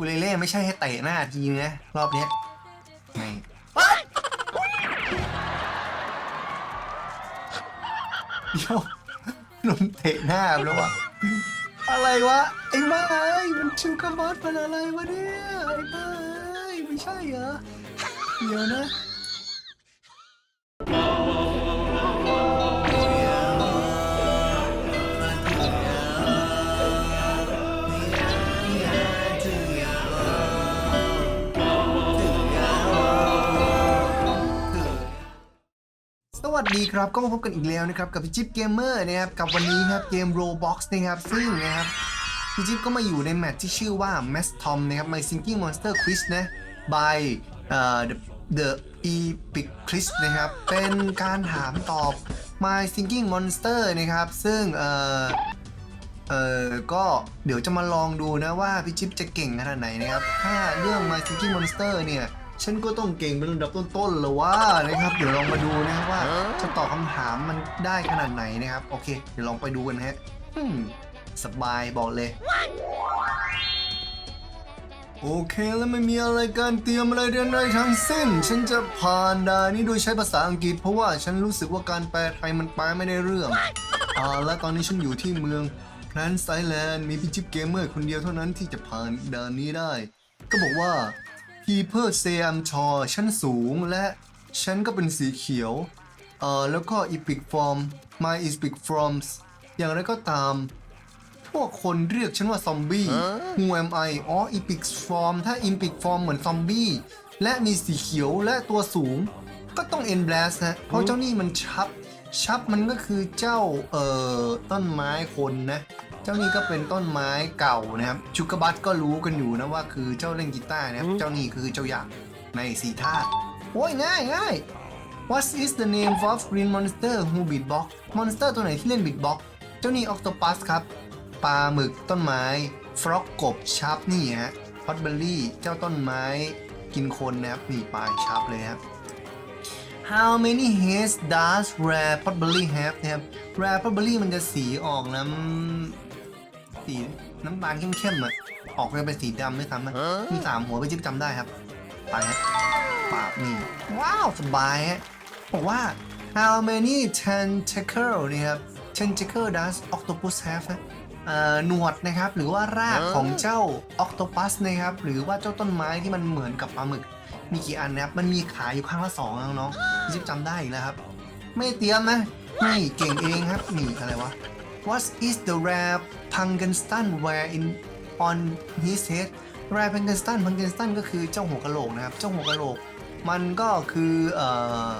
กูเลเล่ไม่ใช่ให้เตะหน้าจีนะ รอบเนี้ยไม่ยวลมเตะหน้าแล้ววะอะไรวะ ไอ้บ้าไอ้มันชูกระบอสมันอะไรวะเนี่ย ไอ้บ้าไอ้ไม่ใช่เหรอ เดี๋ยวนะ วัสดีครับก็มาพบกันอีกแล้วนะครับกับพี่จิ๊บเกมเมอร์นะครับกับวันนี้ครับเกม Roblox นะครับซึ่งนะครับพี่จิ๊บก็มาอยู่ในแมตช์ที่ชื่อว่า m a s Tom นะครับ My Sinking Monster Quiz นะ by เอ่อ the the Epic Quiz นะครับ เป็นการถามตอบ My Sinking Monster นะครับ ซึ่งเอ่อเออก็เดี๋ยวจะมาลองดูนะว่าพี่จิ๊บจะเก่งขนาดไหนนะครับ ถ้าเรื่อง My Thinking Monster เนี่ย ฉันก็ต้องเก่งเป็นระดับต้นๆเลยว่านะครับ เดี๋ยวลองมาดูนะครับว่าจะตอบคำถามมันได้ขนาดไหนนะครับ โอเค เดี๋ยวลองไปดูกันนะฮะอืมสบายบอกเลย โอเคแล้วไม่มีอะไรการเตรียมอะไรใดๆทั้งสิ้น ฉันจะผ่านด่านนี้โดยใช้ภาษาอังกฤษ เพราะว่าฉันรู้สึกว่าการแปลไทยมันแปลไม่ได้เรื่องอ่าและตอนนี้ฉันอยู่ที่เมืองแพลนไซแลนด์มีพี่จิ๊บเกมเมอร์คนเดียวเท่านั้นที่จะผ่านด่านนี้ได้ ก็บอกว่า People say I'm tall ฉันสูงและฉันก็เป็นสีเขียวเอ่อแล้วก็ Epic Form My Epic Forms อย่างไรก็ตาม พวกคนเรียกฉันว่าซอมบี้ Who am I อ๋อ Epic Form ถ้า Epic Form เหมือนซอมบี้และมีสีเขียวและตัวสูง ก็ต้อง End Blast นะเพราะเจ้านี่มันชับ ชับมันก็คือเจ้าเอ่อต้นไม้คนนะ เจ้านี่ก็เป็นต้นไม้เก่านะครับชุกบัตก็รู้กันอยู่นะว่าคือเจ้าเล่นกีตาร์นะครับเจ้านี่คือเจ้าอย่างในสีธาตุโอ้ยง่ายง่าย What is the name of green monster who beatbox monster ตัวไหนที่เล่น beatbox เจ้านี่ octopus ครับปลาหมึกต้นไม้ฟรอกกบชาร์ปนี่ฮะพอดเบอร์รี่เจ้าต้นไม้กินคนนะครับนี่ปลาชาร์ปเลยครับ How many heads does rare potbelly have นะครับ rare potbelly มันจะสีออกน้ำ สีน้ำตาลเข้มๆอะออกจะเป็นสีดำด้วยซ้ำนะมีสามหัวไปจิ๊บจำได้ครับไปฮะปากนี่ ว้าวสบายฮะบอกว่า how many tentacle นี่ครับ tentacle does octopus have นะเอ่อหนวดนะครับหรือว่ารากของเจ้า octopus นะครับหรือว่าเจ้าต้นไม้ที่มันเหมือนกับปลาหมึก มีกี่อันนะครับมันมีขาอยู่ข้างละสองนะน้องๆพี่จิ๊บจำได้อีกแล้วครับ ไม่เตรียมนะนี่เก่งเองครับนี่อะไรวะ What is the rare Punkenstun wear in on his head rare Punkenstun Punkenstun ก็คือเจ้าหัวกะโหลกนะครับ เจ้าหัวกะโหลก มันก็คือเอ่อ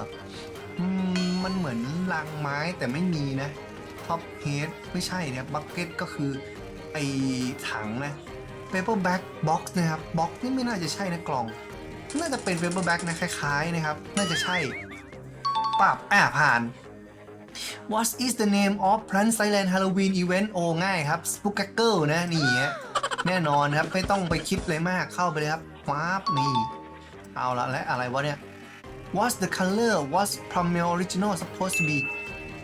มันเหมือนรางไม้แต่ไม่มีนะ Top Head ไม่ใช่นะครับ Bucket ก็คือไอถังนะ Paperback Box นะครับ Box นี่ไม่น่าจะใช่นะกล่อง น่าจะเป็น Paperback นะคล้ายๆนะครับ น่าจะใช่ปรับอ่าผ่าน What is the name of Plant Thailand Halloween Event โอ้ง่ายครับ Spookacle นะนี่ฮะแน่นอนครับไม่ต้องไปคิดเลยมากเข้าไปเลยครับว้าบนี่ เอาละและอะไรวะเนี่ย What's the color What's Pamel Original supposed to be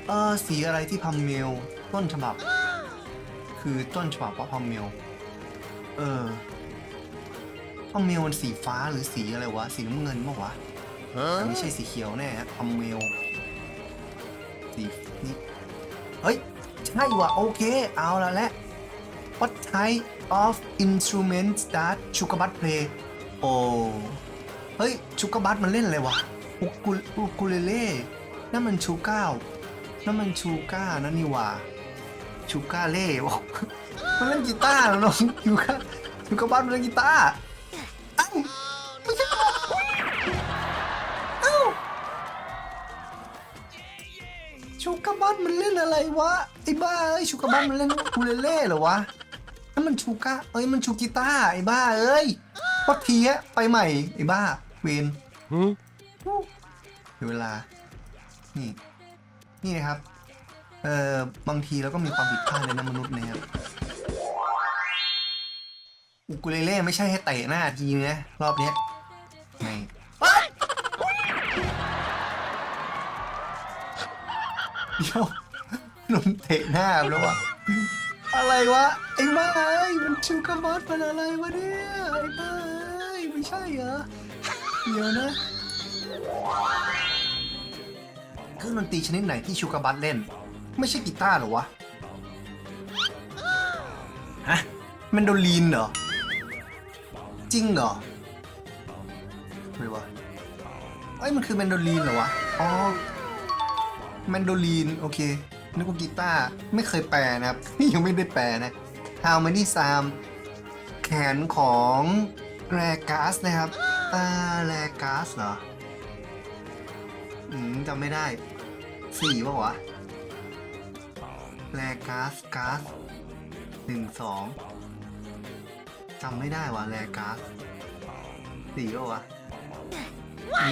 เออสีอะไรที่พัมเมลต้นฉบับ คือต้นฉบับว่าพัมเมลเออพัมเมลมันสีฟ้าหรือสีอะไรวะ สีน้ำเงินปะวะแต่ไม่ใช่สีเขียวแน่ฮะพัมเมล สีนี่เฮ้ย ใช่ว่ะ โอเค เอาละและ What type of instruments does Chukabat play โอ้เฮ้ยชูกาบัตมันเล่นอะไรวะอุกุอุกุเลเล่นั่นมันชูก้าวนั่นมันชูก้านั่นนี่ว่าชูก้าเล่วะมันเล่นกีตาร์เหรอน้องชูก้าชูกาบัตมันเล่นกีตาร์ ชูกาบัตมันเล่นอะไรวะไอ้บ้าเอ้ยชูกาบัตมันเล่นอุกุเลเล่เหรอวะนั่นมันชูก้าเอ้ยมันชูกีตาร์ไอ้บ้าเอ้ยพอทีอะไปใหม่ไอ้บ้าเวนเดี๋ยวเวลา นี่ นี่นะครับ เอ่อบางทีเราก็มีความผิดพลาดเลยนะมนุษย์นะครับอุกุเลเล่ไม่ใช่ให้เตะหน้าจริงนะรอบเนี้ยไม่ เดี๋ยวลมเตะหน้าแล้ววะอะไรวะไอ้บ้าไอ้มันชูกาบอสมันอะไรวะเนี่ยไอ้บ้าไอ้ไม่ใช่เหรอเดี๋ยวนะเครื่องดนตรีชนิดไหนที่ชูกาบัตเล่น ไม่ใช่กีตาร์เหรอวะฮะแมนโดลีนเหรอจริงเหรอไม่วะไอ้มันคือแมนโดลีนเหรอวะอ๋อ แมนโดลีน โอเค นึกว่ากีตาร์ไม่เคยแปลนะครับ ยังไม่ได้แปลนะ How many Sam แขนของแรกาสนะครับอ่าแรกาสเหรอ อืมจำไม่ได้สี่ป่าวะแรกาสกาสหนึ่งสองจำไม่ได้วะแรกาสสี่ป่าวะ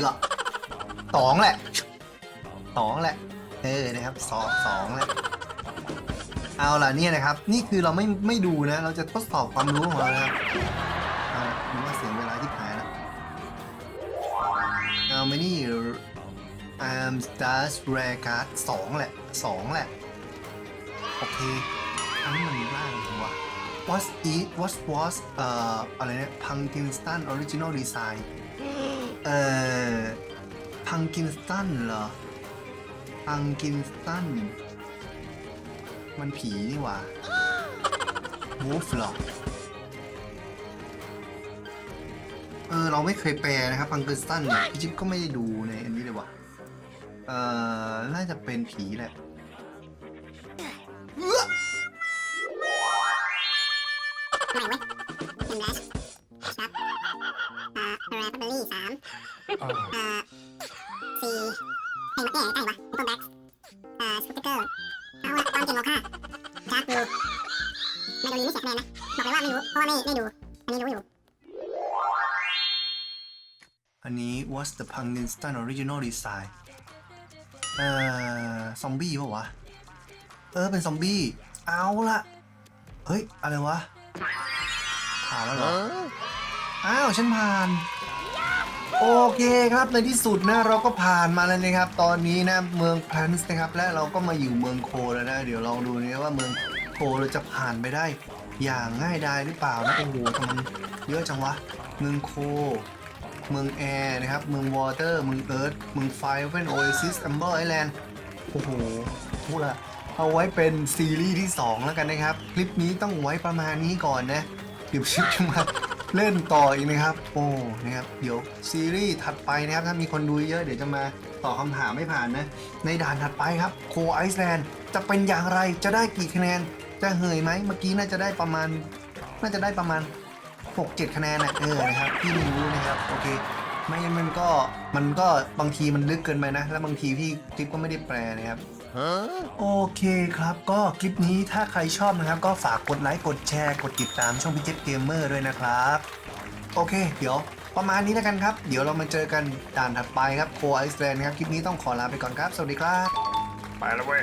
เหรอสองแหละสองแหละ เออนะครับสองสองแหละเอาล่ะเนี่ยนะครับ นี่คือเราไม่ไม่ดูนะ เราจะทดสอบความรู้ของเรานะครับเอาดูว่าเสียงเวลาที่หายแล้วเอามานี่ I'm stars rare card สองแหละสองแหละ โอเคอันนี้มันล่างหัว What is what was เอ่ออะไรเนี่ย Punkinston original design เอ่อ Punkinston เหรอ Punkinston มันผีนี่หว่า Wolf เหรอ เออ เราไม่เคยแปลนะครับ Punkinston เนี่ยพี่จิ๊บก็ไม่ได้ดูในอันนี้เลยว่ะ เอ่อน่าจะเป็นผีแหละอะไรวะเป็นแรชครับอ่าแรปเบอรี่สามอ่าสี่เพลงมักแย่ใกล้วะโอเปนแบ็กอ่าสกูตเกอร์เอาละตอนเก่งโมค่าชาร์กบูไม่โดนนี้ไม่เสียคะแนนนะ บอกเลยว่าไม่รู้ เพราะว่าไม่ไม่ดู อันนี้รู้อยู่ อันนี้ What's the Punkinston original design เอ่อ ซอมบี้ปะวะ เออ เป็นซอมบี้ เอาละเฮ้ย อะไรวะผ่านแล้วเหรอ อ้าว ฉันผ่าน โอเคครับในที่สุดนะเราก็ผ่านมาแล้วนะครับ ตอนนี้นะเมืองแพลนส์นะครับ และเราก็มาอยู่เมืองโคแล้วนะ เดี๋ยวลองดูนะว่าเมืองโคเราจะผ่านไปได้ อย่างง่ายดายหรือเปล่านะโอ้โหทำไมมันเยอะจังวะเมืองโค เมืองแอร์นะครับ เมืองวอเตอร์เมืองเอิร์ธเมืองไฟเป็นโอเอซิสแอมเบอร์ไอแลนด์โอ้โหพูดละเอาไว้เป็นซีรีส์ที่ 2 แล้วกันนะครับ คลิปนี้ต้องไว้ประมาณนี้ก่อนนะ เดี๋ยวชิปจะมา เล่นต่ออีกนะครับ โอ้นะครับเดี๋ยวซีรีส์ถัดไปนะครับถ้ามีคนดูเยอะเดี๋ยวจะมาตอบคำถามไม่ผ่านนะ ในด่านถัดไปครับโคไอซ์แลนด์จะเป็นอย่างไรจะได้กี่คะแนน จะเหยไหมเมื่อกี้น่าจะได้ประมาณ น่าจะได้ประมาณ 6-7 คะแนนนะเออนะครับพี่ไม่รู้นะครับโอเคไม่งั้นมันก็มันก็บางทีมันลึกเกินไปนะ แล้วบางทีพี่คลิปก็ไม่ได้แปลนะครับ โอเคครับก็คลิปนี้ถ้าใครชอบนะครับ ก็ฝากกดไลค์กดแชร์กดติดตามช่องพิจิตเกมเมอร์ด้วยนะครับ โอเค เดี๋ยวประมาณนี้แล้วกันครับ เดี๋ยวเรามาเจอกันด่านถัดไปครับโคไอซ์แลนด์ครับ คลิปนี้ต้องขอลาไปก่อนครับ สวัสดีครับ ไปแล้วเว้ย